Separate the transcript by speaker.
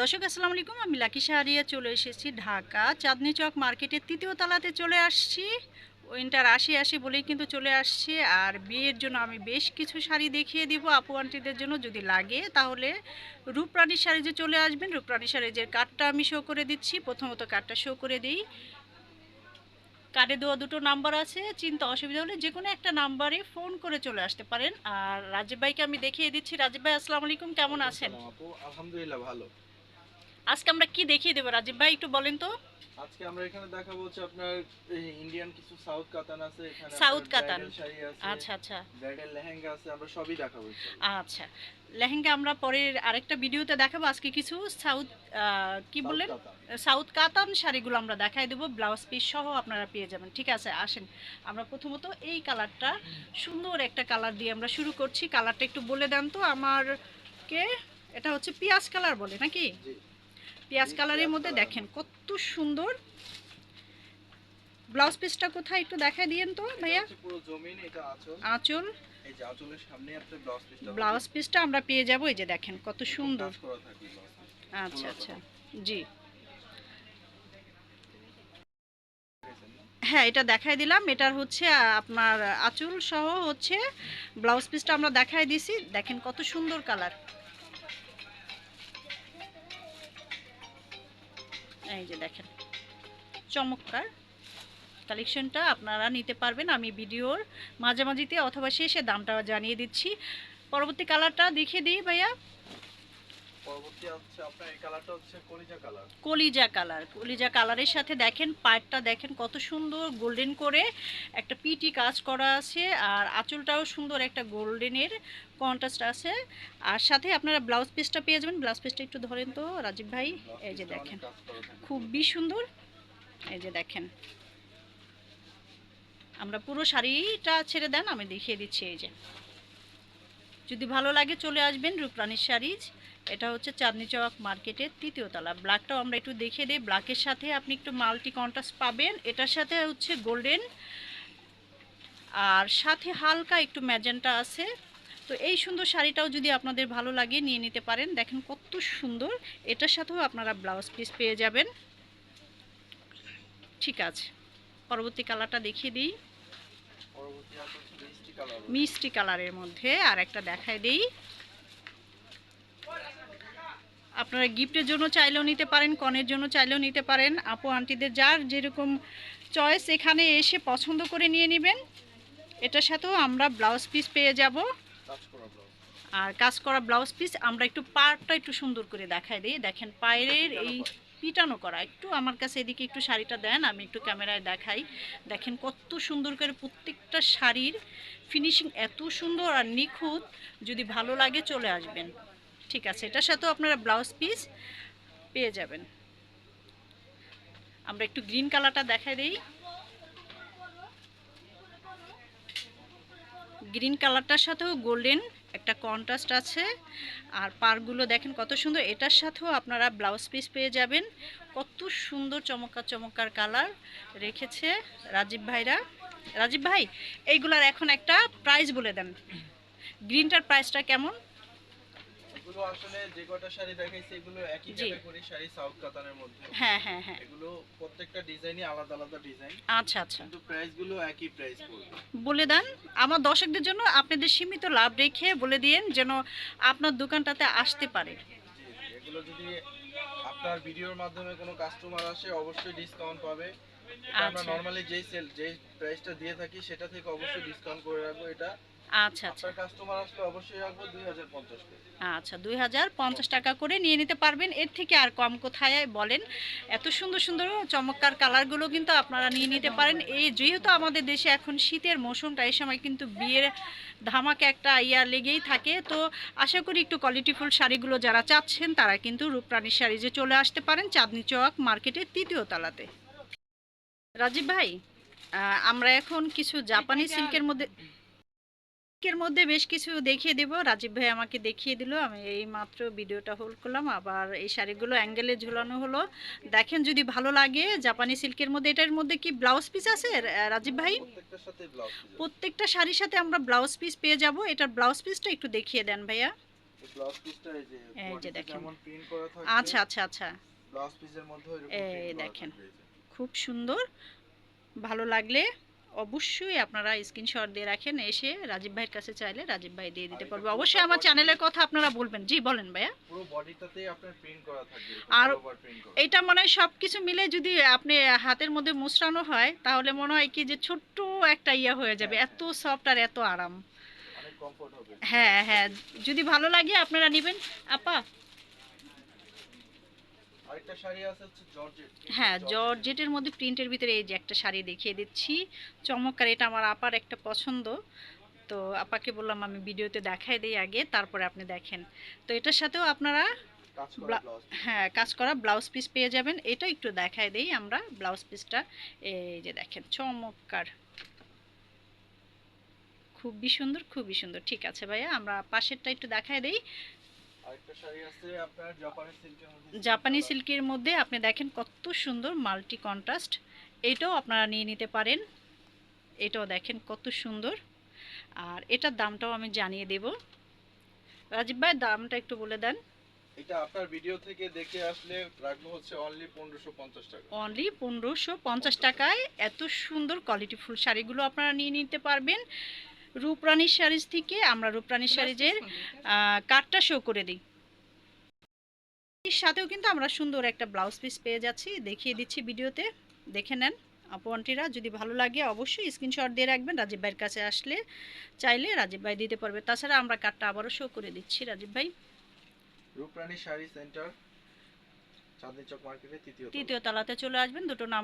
Speaker 1: দর্শক, আসসালামু আলাইকুম। আমি লাকি শাহরিয়া চলে এসেছি ঢাকা, চাঁদনি চক মার্কেটের তৃতীয় তলাতে চলে আসছি। উইন্টার আসি আসি বলেই কিন্তু চলে আসছি। আর বিয়ের জন্য আমি বেশ কিছু শাড়ি দেখিয়ে দিব আপু আন্টিদের জন্য যদি লাগে। তাহলে রূপরানির শাড়ি যে চলে আসবেন। রূপরানির শাড়ি যে কার্ডটা আমি শো করে দিচ্ছি। প্রথমত কার্ডটা শো করে দিই। কার্ডে দেওয়া দুটো নাম্বার আছে। চিন্তা অসুবিধা হলে যে কোনো একটা নাম্বারে ফোন করে চলে আসতে পারেন। আর রাজীব ভাইকে আমি দেখিয়ে দিচ্ছি। রাজীব ভাই, আসসালামু আলাইকুম। কেমন আছেন?
Speaker 2: আলহামদুলিল্লাহ, ভালো।
Speaker 1: আজকে আমরা কি দেখিয়ে দেবো? রাজীব ভাই একটু বলেন তো।
Speaker 2: আজকে আমরা এখানে দেখাবো হচ্ছে আপনার ইন্ডিয়ান কিছু সাউথ কাতান আছে এখানে
Speaker 1: South কাতান। আচ্ছা আচ্ছা।
Speaker 2: ব্রাইডাল লেহেঙ্গা আছে আমরা সবই দেখাবো
Speaker 1: আচ্ছা। লেহেঙ্গা আমরা পরের আরেকটা ভিডিওতে দেখাবো। আজকে কিছু সাউথ কি বললেন? সাউথ কাতান শাড়িগুলো আমরা দেখাই দেবো। ব্লাউজ পিস সহ আপনারা পেয়ে যাবেন। ঠিক আছে আসেন। আমরা প্রথমত এই কালারটা সুন্দর একটা কালার দিয়ে আমরা শুরু করছি। কালারটা একটু বলে দেন তো আমার কে এটা হচ্ছে পিঁয়াজ কালার বলে নাকি?
Speaker 2: জি।
Speaker 1: পেঁয়াজ কালারের মধ্যে দেখেন কত সুন্দর। ব্লাউজ পিসটা কোথায় একটু দেখাই দিয়েন তো ভাইয়া।
Speaker 2: আঁচল। ব্লাউজ পিসটা
Speaker 1: আমরা পেয়ে যাব এই যে দেখেন কত সুন্দর। আচ্ছা আচ্ছা। জি। হ্যাঁ এটা দেখাই দিলাম। এটার হচ্ছে আপনার আঁচল সহ হচ্ছে ব্লাউজ পিসটা আমরা দেখাই দিছি। দেখেন কত সুন্দর কালার। এই যে দেখেন, চমৎকার। কালেকশনটা আপনারা নিতে পারবেন। আমি ভিডিওর মাঝামাঝিতে অথবা শেষে দামটা জানিয়ে দিচ্ছি। পরবর্তী কালারটা দেখিয়ে দিই ভাইয়া।
Speaker 2: পরবর্তী হচ্ছে আপনার এই কালারটা হচ্ছে কলিজা কালার
Speaker 1: কলিজা কালার কলিজা কালারের সাথে দেখেন পাড়টা দেখেন কত সুন্দর গোল্ডেন করে একটা পিটি কাজ করা আছে আর আঁচলটাও সুন্দর একটা গোল্ডেনের কন্ট্রাস্ট আছে। আর সাথে আপনারা ব্লাউজ পিসটা পেয়ে যাবেন। ব্লাউজ পিসটা একটু ধরেন তো রাজীব ভাই এই যে দেখেন। খুবই সুন্দর। এই যে দেখেন। আমরা পুরো শাড়িটা ছেড়ে দেন আমি দেখিয়ে দিচ্ছি এই যে। যদি ভালো লাগে চলে আসবেন রূপরানির শাড়িজ এটা হচ্ছে চাঁদনি চক মার্কেটের তৃতীয় তলা। ব্ল্যাকটাও আমরা একটু দেখে দিই। ব্ল্যাকের সাথে আপনি একটু মাল্টি কন্ট্রাস্ট পাবেন। এটার সাথে হচ্ছে গোল্ডেন। আর সাথে হালকা একটু ম্যাজেন্টা আছে। তো এই সুন্দর শাড়িটাও যদি আপনাদের ভালো লাগে নিয়ে নিতে পারেন। দেখেন কত সুন্দর। এটার সাথেও আপনারা ব্লাউজ পিস পেয়ে যাবেন। ঠিক আছে। পরবর্তী কালারটা দেখিয়ে দিই।
Speaker 2: মিষ্টি
Speaker 1: কালারের মধ্যে আর একটা দেখাই দেই। আপনারা গিফটের জন্য চাইলেও নিতে পারেন, কনের জন্য চাইলেও নিতে পারেন। আপু, আন্টিদের যার যেরকম চয়েস এখানে এসে পছন্দ করে নিয়ে নেবেন। এটার সাথেও আমরা ব্লাউজ পিস পেয়ে যাব। আর কাজ করা ব্লাউজ পিস আমরা একটু পাড়টা একটু সুন্দর করে দেখাই দিই। দেখেন পায়ের এই পিটানো করা। একটু আমার কাছে এদিকে একটু শাড়িটা দেন, আমি একটু ক্যামেরায় দেখাই। দেখেন কত সুন্দর করে প্রত্যেকটা শাড়ির ফিনিশিং এত সুন্দর আর নিখুঁত। যদি ভালো লাগে চলে আসবেন। ঠিক আছে, এটার সাথেও আপনারা ব্লাউজ পিস পেয়ে যাবেন। আমরা একটু গ্রিন কালারটা দেখাই দিই। গ্রিন কালারটার সাথেও গোল্ডেন একটা কন্ট্রাস্ট আছে। আর পারগুলো দেখেন কত সুন্দর, এটার সাথেও আপনারা ব্লাউজ পিস পেয়ে যাবেন। কত সুন্দর চমৎকার চমৎকার কালার রেখেছে রাজীব ভাইরা। রাজীব ভাই, এইগুলার এখন একটা প্রাইস বলে দেন। গ্রিনটার প্রাইসটা কেমন?
Speaker 2: এগুলো আসলে যে শাড়ি দেখাইছি এগুলো একই ক্যাটাগরি শাড়ি সাউথ কাতানের মধ্যে।
Speaker 1: হ্যাঁ হ্যাঁ হ্যাঁ।
Speaker 2: এগুলো প্রত্যেকটা ডিজাইনই আলাদা আলাদা ডিজাইন
Speaker 1: আচ্ছা আচ্ছা।
Speaker 2: কিন্তু প্রাইসগুলো একই প্রাইস
Speaker 1: বলে দেন আমার দর্শকদের জন্য আপনাদের সীমিত লাভ রেখে বলে দিয়েন যেন আপনার দোকানটাতে আসতে পারে।
Speaker 2: এগুলো যদি আপনার ভিডিওর মাধ্যমে কোনো কাস্টমার আসে অবশ্যই ডিসকাউন্ট পাবে। আমরা
Speaker 1: আচ্ছা।
Speaker 2: নরমালি যেই সেল যেই প্রাইসটা দিয়ে থাকি সেটা থেকে অবশ্যই ডিসকাউন্ট করে রাখব। এটা
Speaker 1: আচ্ছা আচ্ছা।
Speaker 2: আপনার কাস্টমার আসলে অবশ্যই রাখব দুই হাজার পঞ্চাশ করে।
Speaker 1: আচ্ছা দুই হাজার পঞ্চাশ টাকা করে নিয়ে নিতে পারবেন। এর থেকে আর কম কোথায় বলেন? এত সুন্দর সুন্দর চমৎকার কালারগুলো কিন্তু আপনারা নিয়ে নিতে পারেন। এই যেহেতু আমাদের দেশে এখন শীতের মৌসুমটা এই সময় কিন্তু বিয়ের ধামাকে একটা ইয়া লেগেই থাকে। তো আশা করি একটু কোয়ালিটিফুল শাড়িগুলো যারা চাচ্ছেন তারা কিন্তু রূপরানির শাড়ি যে চলে আসতে পারেন চাঁদনি চক মার্কেটের তৃতীয় তলাতে। রাজীব ভাই আমরা এখন কিছু জাপানি সিল্কের মধ্যে সিল্কের মধ্যে বেশ কিছু দেখিয়ে দেব। রাজীব ভাই আমাকে দেখিয়ে দিল। আমি এই মাত্র ভিডিওটা হোল্ড করলাম। আবার এই শাড়িগুলো অ্যাঙ্গেলে ঝুলানো হলো। দেখেন যদি ভালো লাগে জাপানি সিল্কের মধ্যে এটার মধ্যে কি ব্লাউজ পিস আছে রাজীব ভাই? প্রত্যেকটা শাড়ির সাথে আমরা ব্লাউজ পিস পেয়ে যাব। এটার ব্লাউজ পিসটা একটু দেখিয়ে দেন ভাইয়া।
Speaker 2: এই যে
Speaker 1: দেখেন। আচ্ছা আচ্ছা আচ্ছা।
Speaker 2: ব্লাউজ পিসের মধ্যে
Speaker 1: এই দেখেন। খুব সুন্দর। ভালো লাগলে অবশ্যই আপনারা স্ক্রিনশট দিয়ে রাখেন এসে রাজীব ভাইয়ের কাছে চাইলে রাজীব ভাই দিয়ে দিতে পারবে। অবশ্যই আমার চ্যানেলের কথা আপনারা বলবেন। জি বলেন ভাইয়া।
Speaker 2: পুরো বডিটাতেই আপনার প্রিন্ট করা থাকবে
Speaker 1: আর এটা মনে হয় সব কিছু মিলে যদি আপনি হাতের মধ্যে মুসরানো হয় তাহলে মনে হয় কি যে ছোট্ট একটা ইয়া হয়ে যাবে।
Speaker 2: হ্যাঁ,
Speaker 1: এত সফট আর এত আরাম। হ্যাঁ হ্যাঁ। যদি ভালো লাগে আপনারা নেবেন। আপা
Speaker 2: আরেকটা শাড়ি আছে হচ্ছে জর্জেট।
Speaker 1: হ্যাঁ জর্জেটের মধ্যে প্রিন্টের ভিতরে এই যে একটা শাড়ি দেখিয়ে দিচ্ছি। চমৎকার এটা আমার আপার একটা পছন্দ। তো আপাকে বললাম আমি ভিডিওতে দেখাই দিই আগে তারপরে আপনি দেখেন। তো এটার সাথেও আপনারা হ্যাঁ কাজ করা ব্লাউজ পিস পেয়ে যাবেন। এটা একটু দেখাই দেই আমরা ব্লাউজ পিসটা এই যে দেখেন চমৎকার। খুবই সুন্দর খুবই সুন্দর। ঠিক আছে ভাইয়া আমরা পাশেরটা একটু দেখাই দেই। জাপানি সিল্কের মধ্যে আপনি দেখেন কত সুন্দর মাল্টি কন্ট্রাস্ট। এটাও আপনারা নিয়ে নিতে পারেন। এটাও দেখেন কত সুন্দর। আর এটার দামটাও আমি জানিয়ে দেব। রাজীব ভাই দামটা একটু বলে দেন।
Speaker 2: এটা আপনার ভিডিও থেকে দেখে আসলে রাখব হচ্ছে অনলি পনেরোশো পঞ্চাশ টাকা।
Speaker 1: অনলি পনেরোশো পঞ্চাশ টাকায় এত সুন্দর কোয়ালিটিফুল শাড়িগুলো আপনারা নিয়ে নিতে পারবেন। রূপরানী শাড়িজ থেকে আমরা রূপরানী শাড়িজের কার্ডটা শো করে দিই। এর সাথেও কিন্তু আমরা সুন্দর একটা ব্লাউজ পিস পেয়ে যাচ্ছি। দেখিয়ে দিচ্ছি ভিডিওতে। দেখে নেন আপু আন্টিরা যদি ভালো লাগে অবশ্যই স্ক্রিনশট দিয়ে রাখবেন। রাজীব ভাইয়ের কাছে আসলে চাইলে রাজীব ভাই দিতে পারবে। তাছাড়া আমরা কার্ডটা আবারও শো করে দিচ্ছি রাজীব ভাই।
Speaker 2: রূপরানী শাড়ি সেন্টার চাঁদনি চক মার্কেটে তৃতীয় তলা।
Speaker 1: তৃতীয় তলাতে চলে আসবেন। দুটো নাম